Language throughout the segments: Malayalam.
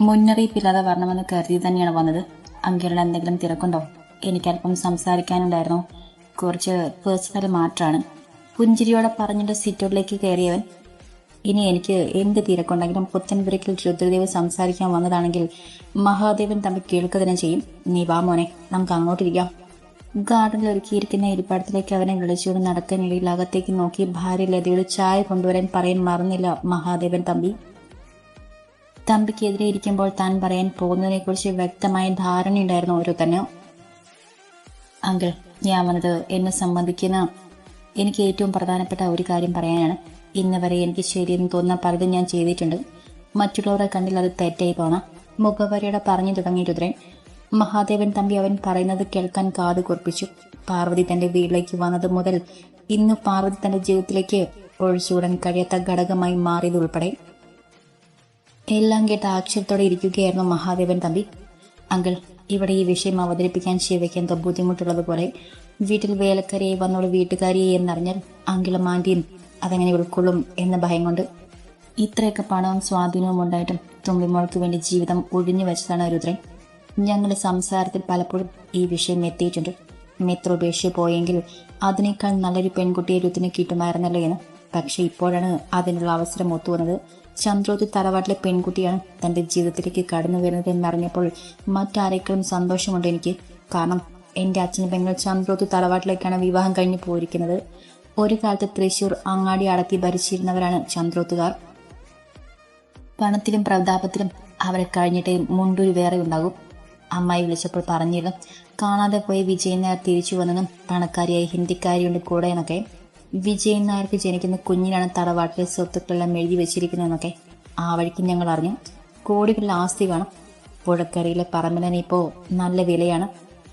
മുന്നറിയിപ്പില്ലാതെ വരണമെന്ന് കരുതി തന്നെയാണ് വന്നത്. അങ്കിളുടെ എന്തെങ്കിലും തിരക്കുണ്ടോ? എനിക്കല്പം സംസാരിക്കാനുണ്ടായിരുന്നു. കുറച്ച് പേഴ്സണൽ മാറ്ററാണ് പുഞ്ചിരിയോടെ പറഞ്ഞിട്ട് സിറ്റോട്ടിലേക്ക് കയറിയവൻ ഇനി എനിക്ക് എന്ത് തിരക്കുണ്ടെങ്കിലും പുത്തൻപുരയ്ക്കിൽ രുദ്രദേവ് സംസാരിക്കാൻ വന്നതാണെങ്കിൽ മഹാദേവൻ തമ്മിൽ കേൾക്കുക തന്നെ ചെയ്യും. നീ വാ മോനെ നമുക്ക് അങ്ങോട്ടിരിക്കാം ഗാർഡനിൽ ഒരുക്കിയിരിക്കുന്ന ഇരിപ്പാടത്തിലേക്ക് അവനെ വിളിച്ചുകൊണ്ട് നടക്കാനിടയിൽ അകത്തേക്ക് നോക്കി ഭാര്യ ലതയോട് ചായ കൊണ്ടുവരാൻ പറയാൻ മറന്നില്ല മഹാദേവൻ തമ്പി. തമ്പിക്കെതിരെ ഇരിക്കുമ്പോൾ താൻ പറയാൻ പോകുന്നതിനെക്കുറിച്ച് വ്യക്തമായ ധാരണയുണ്ടായിരുന്നു തന്നെ അങ്കിൾ ഞാൻ വന്നത് എന്നെ സംബന്ധിക്കുന്ന എനിക്ക് ഏറ്റവും പ്രധാനപ്പെട്ട ഒരു കാര്യം പറയാനാണ്. ഇന്ന് വരെ എനിക്ക് ശരിയെന്ന് തോന്നുന്ന പലതും ഞാൻ ചെയ്തിട്ടുണ്ട്. മറ്റുള്ളവരെ കണ്ടിൽ അത് തെറ്റായി പോണം. മുഖവരയുടെ പറഞ്ഞു തുടങ്ങി മഹാദേവൻ തമ്പി അവൻ പറയുന്നത് കേൾക്കാൻ കാത് കുറിപ്പിച്ചു. പാർവതി തന്റെ വീട്ടിലേക്ക് വന്നത് മുതൽ ഇന്ന് പാർവതി തന്റെ ജീവിതത്തിലേക്ക് ഒഴിച്ചുകൂടാൻ കഴിയാത്ത ഘടകമായി മാറിയത് ഉൾപ്പെടെ എല്ലാം കേട്ട ആക്ഷേപത്തോടെ ഇരിക്കുകയായിരുന്നു മഹാദേവൻ തമ്പി. അങ്കിൾ ഇവിടെ ഈ വിഷയം അവതരിപ്പിക്കാൻ ശിവയ്ക്ക് എന്തോ ബുദ്ധിമുട്ടുള്ളതുപോലെ വീട്ടിൽ വേലക്കാരിയെ വന്നോട് വീട്ടുകാരിയെ എന്നറിഞ്ഞാൽ അങ്കിളും ആന്റിയും അതെങ്ങനെ ഉൾക്കൊള്ളും എന്ന ഭയം കൊണ്ട് ഇത്രയൊക്കെ പണവും സ്വാധീനവും ഉണ്ടായിട്ടും തുമ്പിമോൾക്ക് വേണ്ടി ജീവിതം ഒഴിഞ്ഞു വെച്ചതാണ് രുദ്രൻ. ഞങ്ങളുടെ സംസാരത്തിൽ പലപ്പോഴും ഈ വിഷയം എത്തിയിട്ടുണ്ട്. മിത്ര ഉപേക്ഷിച്ച് പോയെങ്കിൽ അതിനേക്കാൾ നല്ലൊരു പെൺകുട്ടിയെ രുദ്രന് കിട്ടുമായിരുന്നല്ലോ എന്ന്. പക്ഷെ ഇപ്പോഴാണ് അതിനുള്ള അവസരം ഒത്തുവന്നത് ചന്ദ്രോത്ത് തറവാട്ടിലെ പെൺകുട്ടിയാണ് തന്റെ ജീവിതത്തിലേക്ക് കടന്നു വരുന്നത് എന്നറിഞ്ഞപ്പോൾ മറ്റാരേക്കാളും സന്തോഷമുണ്ട് എനിക്ക്. കാരണം എന്റെ അച്ഛനും പെങ്ങൾ ചന്ദ്രോതി തറവാട്ടിലേക്കാണ് വിവാഹം കഴിഞ്ഞു പോയിരിക്കുന്നത്. ഒരു കാലത്ത് തൃശൂർ അങ്ങാടി അടക്കി ഭരിച്ചിരുന്നവരാണ് ചന്ദ്രോത്തുകാർ പണത്തിലും പ്രതാപത്തിലും അവരെ കഴിഞ്ഞിട്ടേ മുണ്ടൂരി വേറെ ഉണ്ടാകും. അമ്മായി വിളിച്ചപ്പോൾ പറഞ്ഞിരുന്നു കാണാതെ പോയി വിജയൻ നായർ തിരിച്ചു വന്നതും പണക്കാരിയായി ഹിന്ദിക്കാരിയുണ്ട് കൂടെ എന്നൊക്കെ വിജയൻ നായർക്ക് ജനിക്കുന്ന കുഞ്ഞിനാണ് തറവാട്ടിലെ സ്വത്തുക്കളെല്ലാം എഴുതി വെച്ചിരിക്കുന്നതെന്നൊക്കെ ആ വഴിക്ക് ഞങ്ങൾ അറിഞ്ഞു. കോടികളുടെ ആസ്തി കാണും. പുഴക്കരയിലെ പറമ്പിലിന് ഇപ്പോൾ നല്ല വിലയാണ്.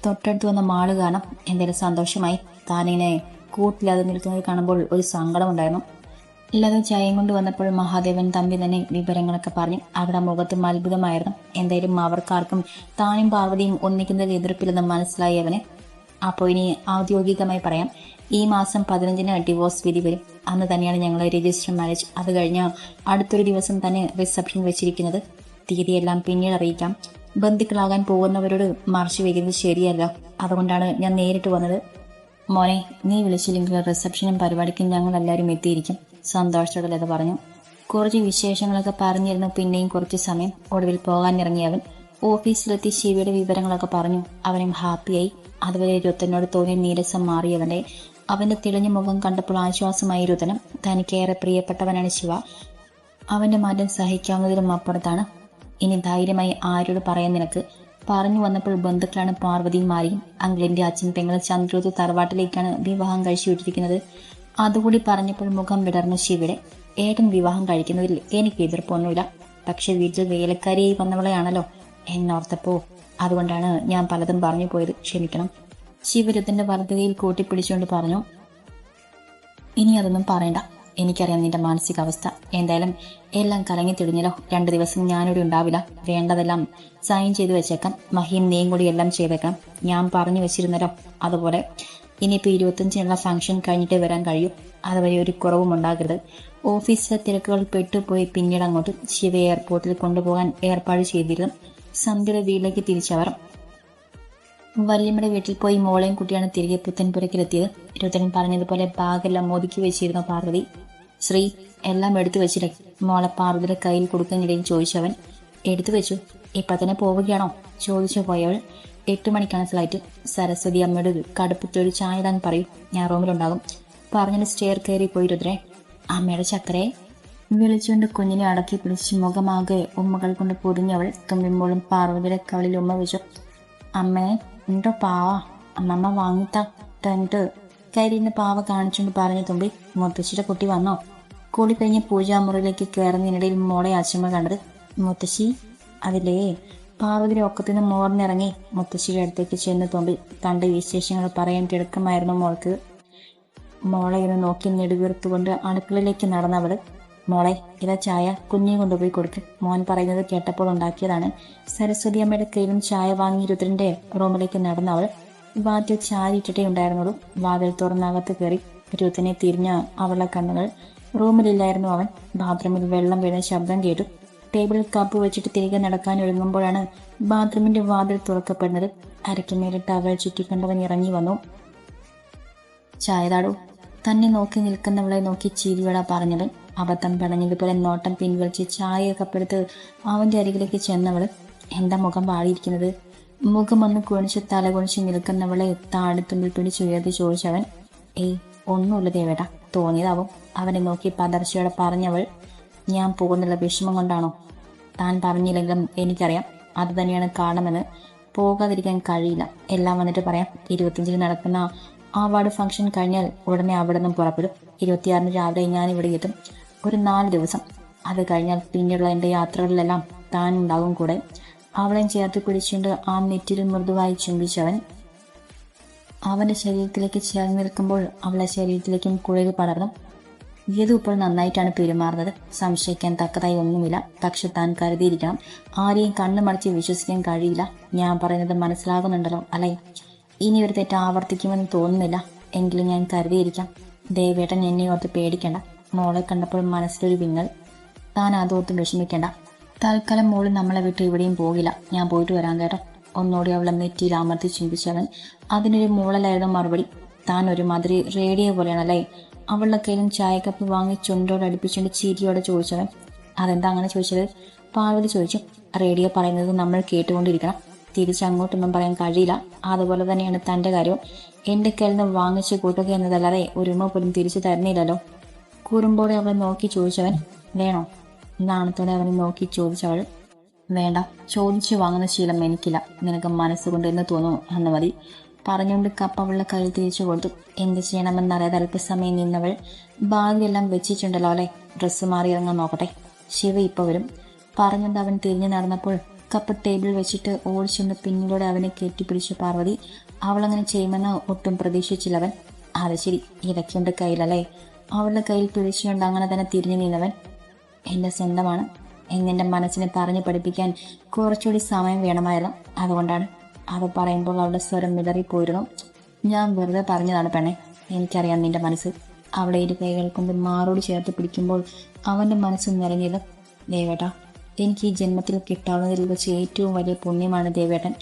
തൊട്ടടുത്ത് വന്ന മാൾ കാണാം. എന്തെങ്കിലും സന്തോഷമായി. താനിങ്ങനെ കൂട്ടില്ലാതെ നിൽക്കുന്നത് കാണുമ്പോൾ ഒരു സങ്കടമുണ്ടായിരുന്നു ഇല്ലാതെ ചായം കൊണ്ട് വന്നപ്പോൾ മഹാദേവൻ തമ്പി തന്നെ വിവരങ്ങളൊക്കെ പറഞ്ഞു അവിടെ മുഖത്ത് അത്ഭുതമായിരുന്നു. എന്തായാലും അവർക്കാർക്കും താനും പാർവതിയും ഒന്നിക്കുന്നതിൽ എതിർപ്പില്ലെന്ന് മനസ്സിലായി അവന്. അപ്പോൾ ഇനി ഔദ്യോഗികമായി പറയാം. ഈ മാസം പതിനഞ്ചിന് ഡിവോഴ്സ് വിധി വരും. അന്ന് തന്നെയാണ് ഞങ്ങൾ രജിസ്റ്റർ മാരേജ് അത് കഴിഞ്ഞ അടുത്തൊരു ദിവസം തന്നെ റിസപ്ഷൻ വെച്ചിരിക്കുന്നത്. തീയതിയെല്ലാം പിന്നീട് അറിയിക്കാം. ബന്ധുക്കളാകാൻ പോകുന്നവരോട് മറച്ചു വയ്ക്കുന്നത് ശരിയല്ല. അതുകൊണ്ടാണ് ഞാൻ നേരിട്ട് വന്നത്. മോനെ നീ വിളിച്ചില്ലെങ്കിൽ റിസപ്ഷനും പരിപാടിക്കും ഞങ്ങൾ എല്ലാവരും എത്തിയിരിക്കും. സന്തോഷത്തോടെ ലത പറഞ്ഞു. കുറച്ച് വിശേഷങ്ങളൊക്കെ പറഞ്ഞിരുന്നു. പിന്നെയും കുറച്ച് സമയം ഒടുവിൽ പോകാൻ ഇറങ്ങിയവൻ ഓഫീസിലെത്തി ശിവയുടെ വിവരങ്ങളൊക്കെ പറഞ്ഞു. അവനും ഹാപ്പിയായി. അതുവരെ രുത്തനോട് തോന്നിയ നീരസം മാറിയവന്റെ അവന്റെ തിളഞ്ഞ മുഖം കണ്ടപ്പോൾ ആശ്വാസമായി രുതനം തനിക്കേറെ പ്രിയപ്പെട്ടവനാണ് ശിവ. അവന്റെ മാറ്റം സഹിക്കാവുന്നതിലും അപ്പുറത്താണ്. ഇനി ധൈര്യമായി ആരോട് പറയാൻ നിനക്ക്? പറഞ്ഞു വന്നപ്പോൾ ബന്ധുക്കളാണ് പാർവതിയും മാരിയും. അങ്കിളിന്റെ അച്ഛൻ പെങ്ങൾ ചന്ദ്രൂത്ത് തറവാട്ടിലേക്കാണ് വിവാഹം കഴിച്ചു വിട്ടിരിക്കുന്നത്. അതുകൂടി പറഞ്ഞപ്പോൾ മുഖം വിടർന്നു ശിവയുടെ. ഏട്ടൻ വിവാഹം കഴിക്കുന്നതിൽ എനിക്ക് എതിർപ്പൊന്നുമില്ല. പക്ഷെ വീട്ടിൽ വേലക്കാരിയായി വന്നവളെയാണല്ലോ. എന്നോർത്തപ്പോ. അതുകൊണ്ടാണ് ഞാൻ പലതും പറഞ്ഞു പോയത്. ക്ഷമിക്കണം. ശിവരത്തിന്റെ വർദ്ധതയിൽ കൂട്ടിപ്പിടിച്ചുകൊണ്ട് പറഞ്ഞു ഇനി അതൊന്നും പറയണ്ട. എനിക്കറിയാം നിന്റെ മാനസികാവസ്ഥ. എന്തായാലും എല്ലാം കലങ്ങി തിരിഞ്ഞല്ലോ രണ്ടു ദിവസം ഞാനിവിടെ ഉണ്ടാവില്ല. വേണ്ടതെല്ലാം സൈൻ ചെയ്തു വെച്ചേക്കാം. മഹീം നീയും കൂടി എല്ലാം ചെയ്തേക്കാം ഞാൻ പറഞ്ഞു വെച്ചിരുന്നല്ലോ. അതുപോലെ ഇനിയിപ്പോൾ ഇരുപത്തഞ്ചിനുള്ള ഫംഗ്ഷൻ കഴിഞ്ഞിട്ടേ വരാൻ കഴിയൂ. അതുവരെ ഒരു കുറവും ഉണ്ടാകരുത്. ഓഫീസിലെ തിരക്കുകൾ പെട്ടുപോയി പിന്നീട് അങ്ങോട്ട് ശിവ എയർപോർട്ടിൽ കൊണ്ടുപോകാൻ ഏർപ്പാട് ചെയ്തിരുന്നു. സന്ധ്യയുടെ വീട്ടിലേക്ക് തിരിച്ചവർ വല്യമ്മയുടെ വീട്ടിൽ പോയി മോളെയും കുട്ടിയാണ് തിരികെ പുത്തൻപുരക്കിലെത്തിയത് രുദ്രൻ പറഞ്ഞതുപോലെ ബാഗെല്ലാം ഒതുക്കി വെച്ചിരുന്നു പാർവതി. ശ്രീ എല്ലാം എടുത്തു വെച്ചിട്ട് മോളെ പാർവതിയുടെ കയ്യിൽ കൊടുക്കാനിടയിൽ ചോദിച്ചവൻ എടുത്തു വെച്ചു. ഇപ്പൊ തന്നെ പോവുകയാണോ? ചോദിച്ചു പോയവൾ എട്ട് മണിക്കാണ് ഫ്ലൈറ്റ് സരസ്വതി അമ്മയുടെ കടുപ്പത്തൊരു ചായ താൻ പറയും. ഞാൻ റൂമിലുണ്ടാകും. പറഞ്ഞിട്ട് സ്റ്റെയർ കയറി പോയി രുദ്രേ. അമ്മയുടെ ചക്കരയെ വിളിച്ചുകൊണ്ട് കുഞ്ഞിനെ അടക്കി പിടിച്ച് മുഖമാകെ ഉമ്മകൾ കൊണ്ട് പൊതിഞ്ഞവൾ തുമ്പിമ്പോഴും പാർവതിയുടെ കവളിൽ ഉമ്മ വെച്ചു. അമ്മേ എന്തോ പാവ? അമ്മമ്മ വാങ്ങിത്ത തന്നിട്ട് കരിയുന്ന പാവ കാണിച്ചുകൊണ്ട് പറഞ്ഞു തുമ്പി മുത്തശ്ശിയുടെ കുട്ടി വന്നോ? കൂടി കഴിഞ്ഞ് പൂജാമുറിയിലേക്ക് കയറുന്നതിനിടയിൽ മോളെ അച്ഛമ്മ കണ്ടത് മുത്തശ്ശി. അതിലേ പാർവതിയുടെ ഒക്കത്തിന് മോർന്നിറങ്ങി മുത്തശ്ശിയുടെ അടുത്തേക്ക് ചെന്ന് തുമ്പി കണ്ട വിശേഷങ്ങൾ പറയാൻ തിടുക്കമായിരുന്നു മോൾക്ക്. മോളെ ഇന്ന് നോക്കി നെടുവീർത്തുകൊണ്ട് അടുക്കളയിലേക്ക് നടന്നവൾ മോളെ ഇല ചായ കുഞ്ഞി കൊണ്ടുപോയി കൊടുക്ക്. മോൻ പറയുന്നത് കേട്ടപ്പോൾ ഉണ്ടാക്കിയതാണ്. സരസ്വതി അമ്മയുടെ കയ്യിലും ചായ വാങ്ങി രുദ്രന്റെ റൂമിലേക്ക് നടന്നവൾ വാതിൽ ഇട്ടിട്ടേ ഉണ്ടായിരുന്നുള്ളൂ. വാതിൽ തുറന്നകത്ത് കയറി രുദ്രനെ തിരിഞ്ഞ അവളുടെ കണ്ണുകൾ റൂമിലില്ലായിരുന്നു അവൻ. ബാത്റൂമിൽ വെള്ളം വീണ ശബ്ദം കേട്ടു. ടേബിളിൽ കപ്പ് വെച്ചിട്ട് തിരികെ നടക്കാൻ ഒരുങ്ങുമ്പോഴാണ് ബാത്റൂമിന്റെ വാതിൽ തുറക്കപ്പെടുന്നത്. അരയ്ക്കുമേലെ ടവൽ ചുറ്റിക്കൊണ്ടവൻ ഇറങ്ങി വന്നു. ചായതാടു തന്നെ നോക്കി നിൽക്കുന്നവളെ നോക്കി ചീരിയോടാ പറഞ്ഞവൻ അബദ്ധം പടഞ്ഞതുപോലെ നോട്ടം പിൻവലിച്ച് ചായ കപ്പെടുത്ത് അവന്റെ അരികിലേക്ക് ചെന്നവൾ എന്താ മുഖം വാടിയിരിക്കുന്നത്? ഒന്ന് കുണിച്ച് തല കുണിച്ച് നിൽക്കുന്നവളെ താഴെത്തുമ്പിൽ പിടിച്ചുയർത്തി ചോദിച്ചവൻ ഏയ് ഒന്നുമില്ല ദേവേട്ട തോന്നിയതാവും. അവനെ നോക്കി പതർച്ചയോടെ പറഞ്ഞവൾ ഞാൻ പോകുന്നുള്ള വിഷമം കൊണ്ടാണോ? താൻ പറഞ്ഞില്ലെങ്കിലും എനിക്കറിയാം. അത് തന്നെയാണ് കാരണമെന്ന്. പോകാതിരിക്കാൻ കഴിയില്ല. എല്ലാം വന്നിട്ട് പറയാം. ഇരുപത്തിയഞ്ചിന് നടക്കുന്ന അവാർഡ് ഫംഗ്ഷൻ കഴിഞ്ഞാൽ ഉടനെ അവിടെ നിന്നും പുറപ്പെടും. ഇരുപത്തിയാറിന് രാവിലെ ഞാൻ ഇവിടെ എത്തും. ഒരു നാല് ദിവസം. അത് കഴിഞ്ഞാൽ പിന്നീടുള്ള എന്റെ യാത്രകളിലെല്ലാം താൻ ഉണ്ടാകും കൂടെ. അവളെയും ചേർത്ത് പിടിച്ചുകൊണ്ട് ആ നെറ്റിൽ മൃദുവായി ചുംബിച്ചവൻ. അവന്റെ ശരീരത്തിലേക്ക് ചേർന്ന് നിൽക്കുമ്പോൾ അവളെ ശരീരത്തിലേക്കും കുഴൽ പടർന്നു. ഏതും ഇപ്പോൾ നന്നായിട്ടാണ് പെരുമാറുന്നത്. സംശയിക്കാൻ തക്കതായി ഒന്നുമില്ല. പക്ഷെ താൻ കരുതിയിരിക്കണം. ആരെയും കണ്ണു മടച്ച് വിശ്വസിക്കാൻ കഴിയില്ല. ഞാൻ പറയുന്നത് മനസ്സിലാകുന്നുണ്ടല്ലോ അല്ലേ? ഇനി ഒരു തെറ്റ് ആവർത്തിക്കുമെന്ന് തോന്നുന്നില്ല. എങ്കിലും ഞാൻ കരുതിയിരിക്കാം. ദേവേട്ടൻ എന്നെ ഓർത്ത് പേടിക്കണ്ട. മോളെ കണ്ടപ്പോൾ മനസ്സിലൊരു വിങ്ങൽ. താൻ അതോർത്ത് വിഷമിക്കേണ്ട. തൽക്കാലം മോൾ നമ്മളെ വിട്ട് ഇവിടെയും പോകില്ല. ഞാൻ പോയിട്ട് വരാൻ കേട്ടോ. ഒന്നോടി അവളെ നെറ്റിയിൽ അമർത്തി ചിന്തിച്ചവൻ അതിനൊരു മൂളലായിരുന്നു മറുപടി. താൻ ഒരു മാതിരി റേഡിയോ പോലെയാണല്ലേ? അവളുടെ കയ്യിലും ചായക്കപ്പ് വാങ്ങി ചുണ്ടോട് അടുപ്പിച്ചുകൊണ്ട് ചിരിയോടെ ചോദിച്ചവൻ അതെന്താ അങ്ങനെ ചോദിച്ചത്? പാർവതി ചോദിച്ചു റേഡിയോ പറയുന്നത് നമ്മൾ കേട്ടുകൊണ്ടിരിക്കണം. തിരിച്ച് അങ്ങോട്ടൊന്നും പറയാൻ കഴിയില്ല. അതുപോലെ തന്നെയാണ് തന്റെ കാര്യവും. എന്റെ കയ്യിൽ നിന്ന് വാങ്ങിച്ച് കൂട്ടുക എന്നതല്ലാതെ ഒരുമ പോലും തിരിച്ചു തരുന്നില്ലല്ലോ. കുറുമ്പോടെ അവളെ നോക്കി ചോദിച്ചവൻ വേണോ? നാണത്തോടെ അവനെ നോക്കി ചോദിച്ചവൾ വേണ്ട ചോദിച്ചു വാങ്ങുന്ന ശീലം എനിക്കില്ല. നിനക്ക് മനസ്സുകൊണ്ട് എന്ന് തോന്നുന്നു എന്ന് മതി. പറഞ്ഞുകൊണ്ട് കപ്പ അവളുടെ കയ്യിൽ തിരിച്ചു കൊടുത്തു. എന്ത് ചെയ്യണമെന്നറിയാതെ അല്പസമയം നിന്നവൾ ബാഗിലെല്ലാം വെച്ചിട്ടുണ്ടല്ലോ അല്ലേ? ഡ്രസ്സ് മാറി ഇറങ്ങാൻ നോക്കട്ടെ. ശിവ ഇപ്പോൾ വരും. പറഞ്ഞുകൊണ്ട് അവൻ തിരിഞ്ഞു നടന്നപ്പോൾ കപ്പ് ടേബിൾ വെച്ചിട്ട് ഓടിച്ചെന്ന് പിന്നിലൂടെ അവനെ കെട്ടിപ്പിടിച്ച പാർവതി അവളങ്ങനെ ചെയ്യുമെന്ന് ഒട്ടും പ്രതീക്ഷിച്ചില്ലവൻ. അത് ശരി ഇതൊക്കെയുണ്ട് കയ്യിലല്ലേ. അവളുടെ കയ്യിൽ പിടിച്ചുകൊണ്ട് അങ്ങനെ തന്നെ തിരിഞ്ഞു നിന്നവൻ എന്റെ സ്വന്തമാണ്. എന്നെന്റെ മനസ്സിനെ പറഞ്ഞു പഠിപ്പിക്കാൻ കുറച്ചുകൂടി സമയം വേണമായിരുന്നു. അതുകൊണ്ടാണ് അത് പറയുമ്പോൾ അവളുടെ സ്വരം വിതറിപ്പോയിരുന്നു ഞാൻ വെറുതെ പറഞ്ഞതാണ് പെണ്ണെ എനിക്കറിയാം നിന്റെ മനസ്സ്. അവളെ ഇരു കൈകൾ കൊണ്ട് മാറോട് ചേർത്ത് പിടിക്കുമ്പോൾ അവന്റെ മനസ്സ് നിറഞ്ഞത് ദേവേട്ട എനിക്ക് ഈ ജന്മത്തിൽ കിട്ടാവുന്നതിൽ വെച്ച് ഏറ്റവും വലിയ പുണ്യമാണ് ദേവേട്ടൻ.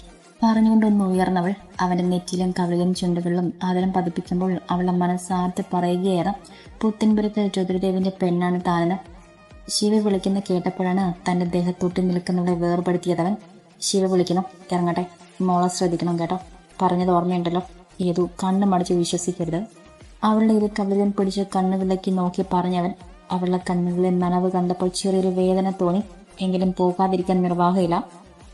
പറഞ്ഞുകൊണ്ടൊന്ന് ഉയർന്നവൾ അവന്റെ നെറ്റിലും കവിളിലും ചുണ്ടുകളിലും ആദരം പതിപ്പിക്കുമ്പോൾ അവളുടെ മനസ്സാർത്ത് പറയുകയാണ് പുത്തൻപുരത്ത് ജ്യോതിർദേവിന്റെ പെണ്ണാണ് താനെന്ന് ശിവ വിളിക്കുന്ന കേട്ടപ്പോഴാണ് തന്റെ ദേഹത്തൊട്ടി നിൽക്കുന്നവളെ വേർപെടുത്തിയതവൻ. ശിവ വിളിക്കണം ഇറങ്ങട്ടെ മോളെ ശ്രദ്ധിക്കണം കേട്ടോ. പറഞ്ഞത് ഓർമ്മയുണ്ടല്ലോ. ഏതു കണ്ണു മടിച്ച് വിശ്വസിക്കരുത്. അവളുടെ ഇരു കവിളിലും പിടിച്ച് കണ്ണുകളിലേക്ക് നോക്കി പറഞ്ഞവൻ അവളുടെ കണ്ണുകളിൽ നനവ് കണ്ടപ്പോൾ ചെറിയൊരു വേദന തോന്നി. എങ്കിലും പോകാതിരിക്കാൻ നിർവാഹമില്ല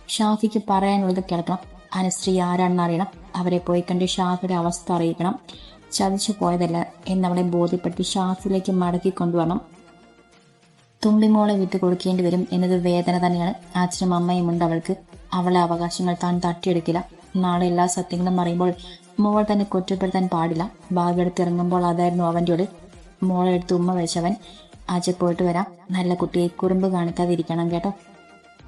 ഷാഫിക്ക് പറയാനുള്ളത് കേൾക്കണം. അനുശ്രീ ആരാണെന്ന് അറിയണം. അവരെ പോയി കണ്ട് ഷാഫിയുടെ അവസ്ഥ അറിയിക്കണം. ചതിച്ചു പോയതല്ല എന്നവളെ ബോധ്യപ്പെടുത്തി ഷാഫിലേക്ക് മടക്കി കൊണ്ടുവരണം. തുമ്പിമോളെ വിട്ടു കൊടുക്കേണ്ടി വരും എന്നത് വേദന തന്നെയാണ്. അച്ഛനും അമ്മയും ഉണ്ട് അവൾക്ക്. അവളെ അവകാശങ്ങൾ താൻ തട്ടിയെടുക്കില്ല. നാളെ എല്ലാ സത്യങ്ങളും അറിയുമ്പോൾ മോൾ തന്നെ കുറ്റപ്പെടുത്താൻ പാടില്ല. ബാഗെടുത്ത് ഇറങ്ങുമ്പോൾ അതായിരുന്നു അവന്റെ ഒരു മോളെ എടുത്ത് ഉമ്മ വെച്ചവൻ അജയ് പോയിട്ട് വരാം. നല്ല കുട്ടിയെ കുറുമ്പ് കാണിക്കാതിരിക്കണം കേട്ടോ.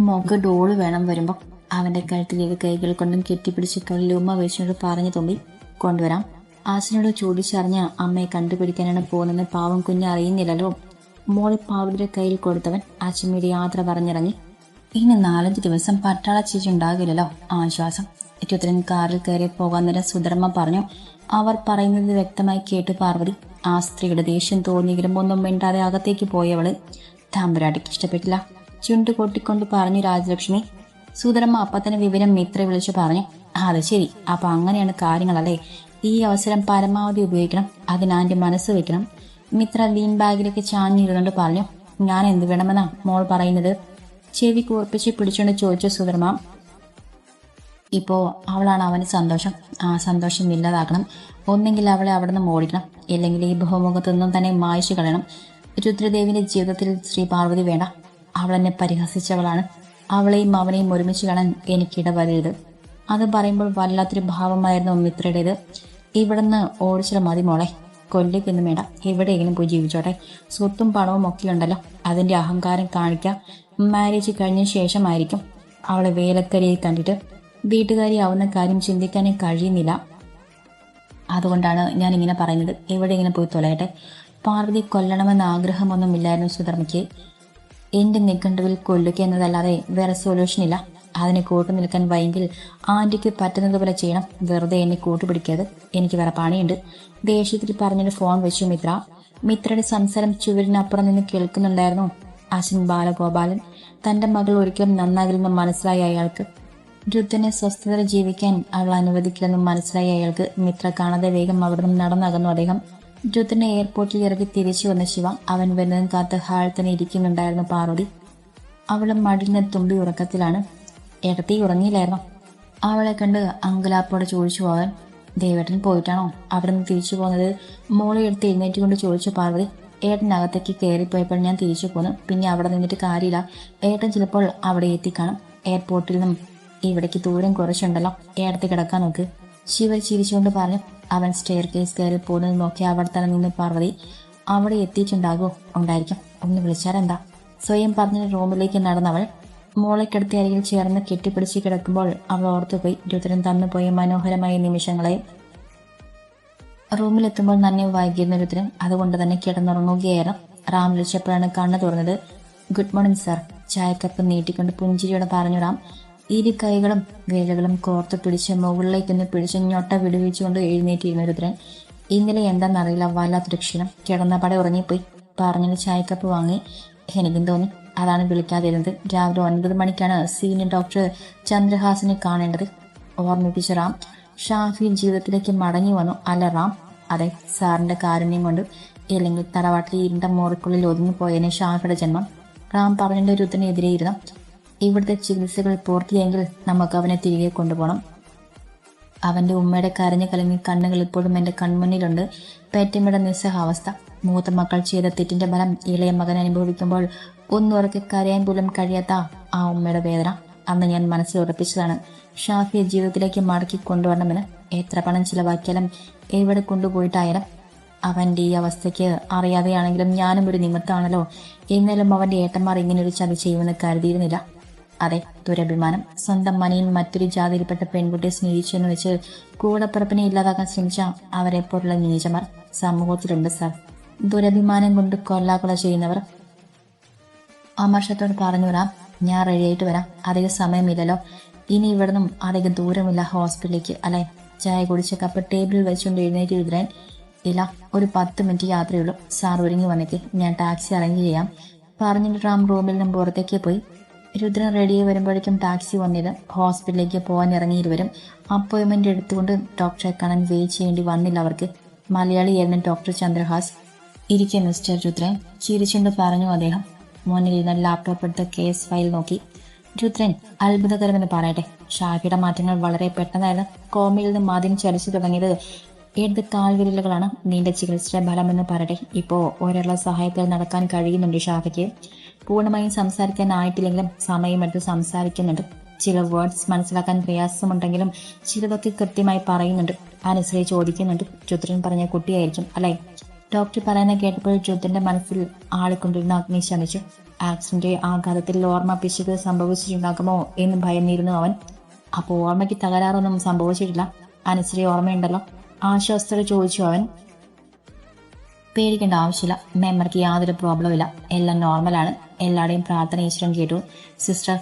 മോക്ക് ഡോൾ വേണം വരുമ്പോൾ അവന്റെ കഴുത്തിലേക്ക് കൈകൾ കൊണ്ടും കെട്ടിപ്പിടിച്ച് കല്ലുമ്മ വെച്ചുകൊണ്ട് പറഞ്ഞു തുമ്പി കൊണ്ടുവരാം. ആശനോട് ചോദിച്ചറിഞ്ഞ അമ്മയെ കണ്ടുപിടിക്കാനാണ് പോകുന്നതെന്ന് പാവം കുഞ്ഞ് അറിയുന്നില്ലല്ലോ. മോളെ പാവതിയുടെ കയ്യിൽ കൊടുത്തവൻ അച്ഛമ്മയുടെ യാത്ര പറഞ്ഞിറങ്ങി. ഇനി നാലഞ്ച് ദിവസം പട്ടാള ചേച്ചി ഉണ്ടാകില്ലല്ലോ ആശ്വാസം. ഇരുപത്തിരൻ കാറിൽ കയറി പോകാൻ നേരം സുധർമ്മ പറഞ്ഞു. അവർ പറയുന്നത് വ്യക്തമായി കേട്ടു പാർവതി. ആ സ്ത്രീയുടെ ദേഷ്യം തോന്നിയെങ്കിലും ഒന്നും മിണ്ടാതെ അകത്തേക്ക് പോയവൾ തമ്പുരാട്ടിക്ക് ഇഷ്ടപ്പെട്ടില്ല. ചുണ്ട് കൊട്ടിക്കൊണ്ട് പറഞ്ഞു രാജലക്ഷ്മി. സുധർമ്മ അപ്പ തന്നെ വിവരം മിത്ര വിളിച്ചു പറഞ്ഞു. അത് ശരി അപ്പൊ അങ്ങനെയാണ് കാര്യങ്ങളല്ലേ. ഈ അവസരം പരമാവധി ഉപയോഗിക്കണം അതിനാന്റെ മനസ്സ് വെക്കണം. മിത്ര ലീൻ ബാഗിലേക്ക് ചാഞ്ഞിരുന്നുകൊണ്ട് പറഞ്ഞു ഞാൻ എന്ത് വേണമെന്നാ മോൾ പറയുന്നത്? ചെവി കൂർപ്പിച്ച് പിടിച്ചുകൊണ്ട് ചോദിച്ച സുധർമ്മ ഇപ്പോ അവളാണ് അവന് സന്തോഷം. ആ സന്തോഷം ഇല്ലാതാക്കണം. ഒന്നെങ്കിൽ അവളെ അവിടെ നിന്ന് ഓടിക്കണം ഇല്ലെങ്കിൽ ഈ ബഹുമുഖത്തു നിന്നും തന്നെ മായ്ച്ചു കളയണം. രുദ്രദേവിന്റെ ജീവിതത്തിൽ ശ്രീ പാർവതി വേണ്ട. അവൾ എന്നെ പരിഹസിച്ചവളാണ്. അവളെയും അവനെയും ഒരുമിച്ച് കാണാൻ എനിക്കിട വരരുത് അത് പറയുമ്പോൾ വല്ലാത്തൊരു ഭാവമായിരുന്നു മിത്രയുടേത്. ഇവിടുന്ന് ഓടിച്ചിട്ട് മതി മോളെ. കൊല്ലിക്കൊന്നും വേണ്ട. എവിടെയെങ്കിലും പോയി ജീവിച്ചോട്ടെ. സ്വത്തും പണവും ഒക്കെ ഉണ്ടല്ലോ അതിന്റെ അഹങ്കാരം കാണിക്കാം. മാരേജ് കഴിഞ്ഞ ശേഷമായിരിക്കും. അവളെ വേലക്കരിയെ കണ്ടിട്ട്. വീട്ടുകാരിയാവുന്ന കാര്യം ചിന്തിക്കാനേ കഴിയുന്നില്ല. അതുകൊണ്ടാണ് ഞാൻ ഇങ്ങനെ പറയുന്നത്. എവിടെ ഇങ്ങനെ പോയി തൊലയട്ടെ? പാർവതി കൊല്ലണമെന്ന ആഗ്രഹമൊന്നുമില്ലായിരുന്നു സുധർമ്മയ്ക്ക്. എന്റെ നിഘണ്ടുവിൽ കൊല്ലുക എന്നതല്ലാതെ വേറെ സൊല്യൂഷൻ ഇല്ല. അതിന് കൂട്ടു നിൽക്കാൻ വൈകിൽ ആന്റിക്ക് പറ്റുന്നത് പോലെ ചെയ്യണം. വെറുതെ എന്നെ കൂട്ടുപിടിക്കാതെ എനിക്ക് വേറെ പണിയുണ്ട്. ദേഷ്യത്തിൽ പറഞ്ഞൊരു ഫോൺ വെച്ചു മിത്ര. മിത്രയുടെ സംസാരം ചുവരിനപ്പുറം നിന്ന് കേൾക്കുന്നുണ്ടായിരുന്നു. അശ്വിൻ ബാലഗോപാലൻ. തന്റെ മകൾ ഒരിക്കലും നന്നാകില്ലെന്ന് മനസ്സിലായി അയാൾക്ക്. രുദ്ധനെ സ്വസ്ഥത ജീവിക്കാൻ അവൾ അനുവദിക്കില്ലെന്നും മനസ്സിലായ അയാൾക്ക് മിത്ര കാണാതെ വേഗം അവിടെ നിന്ന് നടന്നകന്നു. അദ്ദേഹം രുദ്ധനെ എയർപോർട്ടിൽ ഇറക്കി തിരിച്ചു വന്ന ശിവ അവൻ വരുന്നതും കാത്ത് ഹാൾ തന്നെ ഇരിക്കുന്നുണ്ടായിരുന്നു പാർവതി അവളും മടിഞ്ഞ തുമ്പി ഉറക്കത്തിലാണ്. ഇടത്തി ഉറങ്ങിയില്ലായിരുന്നു? അവളെ കണ്ട് അങ്കലാപ്പോടെ ചോദിച്ചു അവൻ ദേവേട്ടൻ പോയിട്ടാണോ? അവിടെ നിന്ന് തിരിച്ചു പോകുന്നത് മോളെ എടുത്ത് എഴുന്നേറ്റ് കൊണ്ട് ചോദിച്ചു പാർവതി ഏട്ടനകത്തേക്ക് കയറിപ്പോയപ്പോൾ ഞാൻ തിരിച്ചു പോന്നു. പിന്നെ അവിടെ നിന്നിട്ട് കാര്യമില്ല. ഏട്ടൻ ചിലപ്പോൾ അവിടെ എത്തിക്കാണും. എയർപോർട്ടിൽ നിന്നും ഇവിടേക്ക് ദൂരം കുറച്ചുണ്ടല്ലോ. ഏടത്ത് കിടക്കാൻ നോക്ക്. ശിവ ചിരിച്ചുകൊണ്ട് പറഞ്ഞു അവൻ സ്റ്റെയർ കേസ് കയറി പോകുന്നത് നോക്കി അവിടെ തന്നെ നിന്ന് പാർവതി അവിടെ എത്തിയിട്ടുണ്ടാകുമോ ഉണ്ടായിരിക്കും. ഒന്ന് വിളിച്ചാലെന്താ സ്വയം പറഞ്ഞ റൂമിലേക്ക് നടന്നവൾ മോളെ അരികിൽ ചേർന്ന് കെട്ടിപ്പിടിച്ച് കിടക്കുമ്പോൾ അവൾ ഓർത്തുപോയി രുദ്രൻ തന്നുപോയ മനോഹരമായ നിമിഷങ്ങളെ. റൂമിലെത്തുമ്പോൾ നന്നെ വൈകിയിരുന്ന രുദ്രൻ അതുകൊണ്ട് തന്നെ കിടന്നുറങ്ങുകയായിരുന്നു. റാം വിളിച്ചപ്പോഴാണ് കണ്ണു തുറന്നത്. Good morning sir. ചായക്കപ്പ് നീട്ടിക്കൊണ്ട് പുഞ്ചിരിയോടെ പറഞ്ഞു റാം ഇരു കൈകളും വേലകളും കോർത്ത് പിടിച്ച് മുകളിലേക്കൊന്ന് പിടിച്ച് ഞൊട്ട വിടുവിച്ചുകൊണ്ട് എഴുന്നേറ്റിരുന്ന രുദ്രൻ. ഇന്നലെ എന്താണെന്നറിയില്ല വല്ലാത്തൊരു ക്ഷീണം. കിടന്ന പടെ ഉറങ്ങിപ്പോയി. പറഞ്ഞൊരു ചായക്കപ്പ് വാങ്ങി എനിക്കും തോന്നി. അതാണ് വിളിക്കാതിരുന്നത്. രാവിലെ ഒൻപത് മണിക്കാണ് സീനിയർ ഡോക്ടർ ചന്ദ്രഹാസിനെ കാണേണ്ടത്. ഓർമ്മിപ്പിച്ച റാം ഷാഫി ജീവിതത്തിലേക്ക് മടങ്ങി വന്നു. അല്ല റാം അതെ സാറിന്റെ കാരുണ്യം കൊണ്ട് ഇല്ലെങ്കിൽ തറവാട്ടിൽ ഇരുണ്ട മോറിക്കുള്ളിൽ ഒതുങ്ങിപ്പോയതിന് ഷാഫിയുടെ ജന്മം. റാം പറഞ്ഞിട്ട് രുദ്രനെതിരെ ഇരുന്നു ഇവിടുത്തെ ചികിത്സകൾ പൂർത്തിയെങ്കിൽ നമുക്ക് അവനെ തിരികെ കൊണ്ടുപോകണം. അവന്റെ ഉമ്മയുടെ കരഞ്ഞു കലങ്ങി കണ്ണുകൾ ഇപ്പോഴും എന്റെ കൺമുന്നിലുണ്ട്. പേറ്റമ്മയുടെ നിസ്സഹാവസ്ഥ മൂത്ത മക്കൾ ചെയ്ത തെറ്റിന്റെ ഫലം ഇളയ മകൻ അനുഭവിക്കുമ്പോൾ ഒന്നുറക്കെ കരയാൻ പോലും കഴിയാത്ത ആ ഉമ്മയുടെ വേദന അന്ന് ഞാൻ മനസ്സിൽ ഉറപ്പിച്ചതാണ്. ഷാഫിയെ ജീവിതത്തിലേക്ക് മടക്കി കൊണ്ടുവരണമെന്ന് എത്ര പണം ചിലവാക്കിയാലും എവിടെ കൊണ്ടുപോയിട്ടായാലും അവന്റെ ഈ അവസ്ഥയ്ക്ക് അറിയാതെയാണെങ്കിലും ഞാനും ഒരു നിമിത്തമാണല്ലോ. എന്നാലും അവന്റെ ഏട്ടന്മാർ ഇങ്ങനെ ഒരു ചതി ചെയ്യുമെന്ന് കരുതിയിരുന്നില്ല. അതെ ദുരഭിമാനം. സ്വന്തം മനയിൽ മറ്റൊരു ജാതിയിൽപ്പെട്ട പെൺകുട്ടിയെ സ്നേഹിച്ചെന്ന് വെച്ച് കൂടപ്പിറപ്പിനെ ഇല്ലാതാക്കാൻ ശ്രമിച്ച അവരെ പോലുള്ള നീചമാർ സമൂഹത്തിലുണ്ട് സാർ. ദുരഭിമാനം കൊണ്ട് കൊല്ലാക്കൊല ചെയ്യുന്നവർ. അമർഷത്തോട് പറഞ്ഞു വരാം ഞാൻ റെഡിയായിട്ട് വരാം. അധികം സമയമില്ലല്ലോ. ഇനി ഇവിടുന്നും അധികം ദൂരമില്ല ഹോസ്പിറ്റലിലേക്ക് അല്ലെ? ചായ കുടിച്ച കപ്പ് ടേബിളിൽ വെച്ചുകൊണ്ട് എഴുന്നേറ്റ് എഴുതാൻ ഇല്ല. ഒരു പത്ത് മിനിറ്റ് യാത്രയുള്ളൂ സാർ ഒരുങ്ങി വന്നേക്ക് ഞാൻ ടാക്സി അറേഞ്ച് ചെയ്യാം. പറഞ്ഞിട്ട് റാം റൂമിൽ നിന്ന് പുറത്തേക്ക് പോയി. രുദ്രൻ റെഡിയായി വരുമ്പോഴേക്കും ടാക്സി വന്നത് ഹോസ്പിറ്റലിലേക്ക് പോകാൻ ഇറങ്ങിയിരുവരും അപ്പോയിൻമെന്റ് എടുത്തുകൊണ്ട് ഡോക്ടറെ കാണാൻ വെയിറ്റ് ചെയ്യേണ്ടി വന്നില്ല അവർക്ക്. മലയാളിയായിരുന്നു ഡോക്ടർ ചന്ദ്രഹാസ്. ഇരിക്കെ മിസ്റ്റർ രുദ്രൻ ചിരിച്ചുകൊണ്ട് പറഞ്ഞു അദ്ദേഹം. മുന്നിൽ ഇരുന്ന ലാപ്ടോപ്പ് എടുത്ത് കേസ് ഫയൽ നോക്കി. രുദ്രൻ അത്ഭുതകരമെന്ന് പറയട്ടെ. ഷാഫിയുടെ മാറ്റങ്ങൾ വളരെ പെട്ടെന്നായിരുന്നു. കോമയിൽ നിന്ന് ആദ്യം ചലിച്ചു തുടങ്ങിയത് ഏത് കാൽവിരലുകളാണ് നീണ്ട ചികിത്സയുടെ ഫലമെന്ന് പറയട്ടെ. ഇപ്പോൾ ഒരാളുടെ സഹായത്തിൽ നടക്കാൻ കഴിയുന്നുണ്ട് ഷാഫയ്ക്ക് പൂർണമായും സംസാരിക്കാനായിട്ടില്ലെങ്കിലും സമയമെടുത്ത് സംസാരിക്കുന്നുണ്ട്. ചില വേർഡ്സ് മനസ്സിലാക്കാൻ പ്രയാസമുണ്ടെങ്കിലും ചിലതൊക്കെ കൃത്യമായി പറയുന്നുണ്ട്. അനുസരിച്ച് ചോദിക്കുന്നുണ്ട്. രുദ്രൻ പറഞ്ഞ കുട്ടിയായിരിക്കും അല്ലേ? ഡോക്ടർ പറയുന്ന കേട്ടപ്പോൾ രുദ്രന്റെ മനസ്സിൽ ആളിക്കൊണ്ടിരുന്ന അഗ്നി ശമിച്ചു. ആക്സിഡന്റ് ആഘാതത്തിൽ ഓർമ്മ പിശുക്ക് സംഭവിച്ചിട്ടുണ്ടാകുമോ എന്ന് ഭയന്നിരുന്നു അവൻ. അപ്പോൾ ഓർമ്മയ്ക്ക് തകരാറൊന്നും സംഭവിച്ചിട്ടില്ല. അനുശ്രീ ഓർമ്മയുണ്ടല്ലോ. ആശ്വാസത്തോടെ ചോദിച്ചു അവൻ പേടിക്കേണ്ട ആവശ്യമില്ല. മെമ്മറിക്ക് യാതൊരു പ്രോബ്ലം ഇല്ല. എല്ലാം നോർമലാണ് എല്ലാവരുടെയും പ്രാർത്ഥന ഈശ്വരൻ കേട്ടു. സിസ്റ്റർ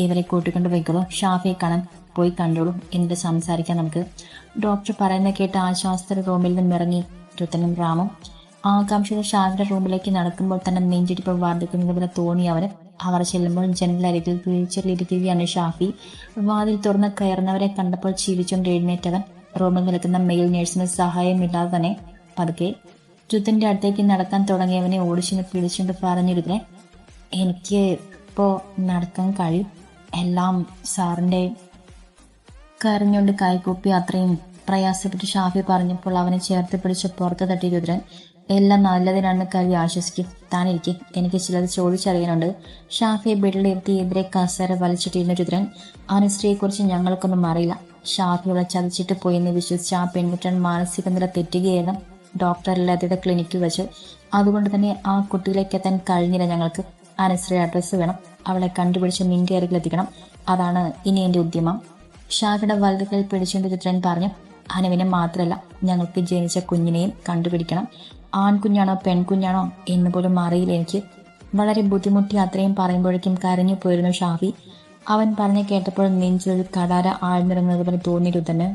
ഇവരെ കൂട്ടിക്കൊണ്ട് പോയിക്കോളൂ ഷാഫിയെ കാണാൻ പോയി കണ്ടോളൂ. എന്നിട്ട് സംസാരിക്കാം നമുക്ക്. ഡോക്ടർ പറയുന്ന കേട്ട് ആശ്വാസത്തിൽ റൂമിൽ നിന്ന് ഇറങ്ങി രുത്തനും റാമും. ആകാംക്ഷിത ഷാഫിയുടെ റൂമിലേക്ക് നടക്കുമ്പോൾ തന്നെ നെഞ്ചിടിപ്പ് വർദ്ധിക്കുന്നത് പോലെ തോന്നി അവന്. അവർ ചെല്ലുമ്പോൾ ജനലരികിൽ വീഴ്ചയിലിരിക്കുകയാണ് ഷാഫി. വാതിൽ തുറന്ന് കയറുന്നവരെ കണ്ടപ്പോൾ ചിരിച്ചുകൊണ്ട് എഴുന്നേറ്റവൻ റൂമിൽ നിൽക്കുന്ന മെയിൽ നേഴ്സിന് സഹായമില്ലാതെ തന്നെ പതുക്കെ രുദ്രന്റെ അടുത്തേക്ക് നടക്കാൻ തുടങ്ങിയവനെ ഓടിച്ചിന് പിടിച്ചുകൊണ്ട് പറഞ്ഞിരുന്നേ എനിക്ക് ഇപ്പോ നടക്കാൻ കഴിയും. എല്ലാം സാറിന്റെ കരഞ്ഞുകൊണ്ട് കൈകൂപ്പി അത്രയും പ്രയാസപ്പെട്ട് ഷാഫി പറഞ്ഞപ്പോൾ അവനെ ചേർത്ത് പിടിച്ച് പുറത്ത് തട്ടി രുദ്രൻ എല്ലാം നല്ലതിനാണെന്ന് കരുതി ആശ്വസിക്കും. താനിരിക്കെ എനിക്ക് ചിലത് ചോദിച്ചറിയാനുണ്ട്. ഷാഫിയെ ബെഡിലിരുത്തി എതിരെ കസേര വലിച്ചിട്ടിരുന്ന രുദ്രൻ അനുശ്രീയെക്കുറിച്ച് ഞങ്ങൾക്കൊന്നും അറിയില്ല. ഷാഫിയോളെ ചതിച്ചിട്ട് പോയെന്ന് വിശ്വസിച്ച് ആ പെൺകുട്ടൻ മാനസിക നില തെറ്റുകയായിരുന്നു. ഡോക്ടർ ലതയുടെ ക്ലിനിക്കിൽ വെച്ച്. അതുകൊണ്ട് തന്നെ ആ കുട്ടിയിലേക്ക് എത്താൻ കഴിഞ്ഞില്ല ഞങ്ങൾക്ക്. അനുശ്രീ അഡ്രസ്സ് വേണം. അവളെ കണ്ടുപിടിച്ച് നിന്റെ അരികിലെത്തിക്കണം അതാണ് ഇനി എന്റെ ഉദ്യമം. ഷാഫിയുടെ വലതുകൾ പിടിച്ചുകൊണ്ട് ചിത്രൻ പറഞ്ഞു അനുവിനെ മാത്രമല്ല ഞങ്ങൾക്ക് ജനിച്ച കുഞ്ഞിനെയും കണ്ടുപിടിക്കണം. ആൺകുഞ്ഞാണോ പെൺകുഞ്ഞാണോ എന്ന് പോലും അറിയില്ല എനിക്ക്. വളരെ ബുദ്ധിമുട്ടി അത്രയും പറയുമ്പോഴേക്കും കരഞ്ഞു പോയിരുന്നു ഷാഫി. അവൻ പറഞ്ഞു കേട്ടപ്പോൾ നെഞ്ചിൽ കടാര ആഴ്ന്നിറങ്ങുന്നത് പോലെ തോന്നി രുദ്രന്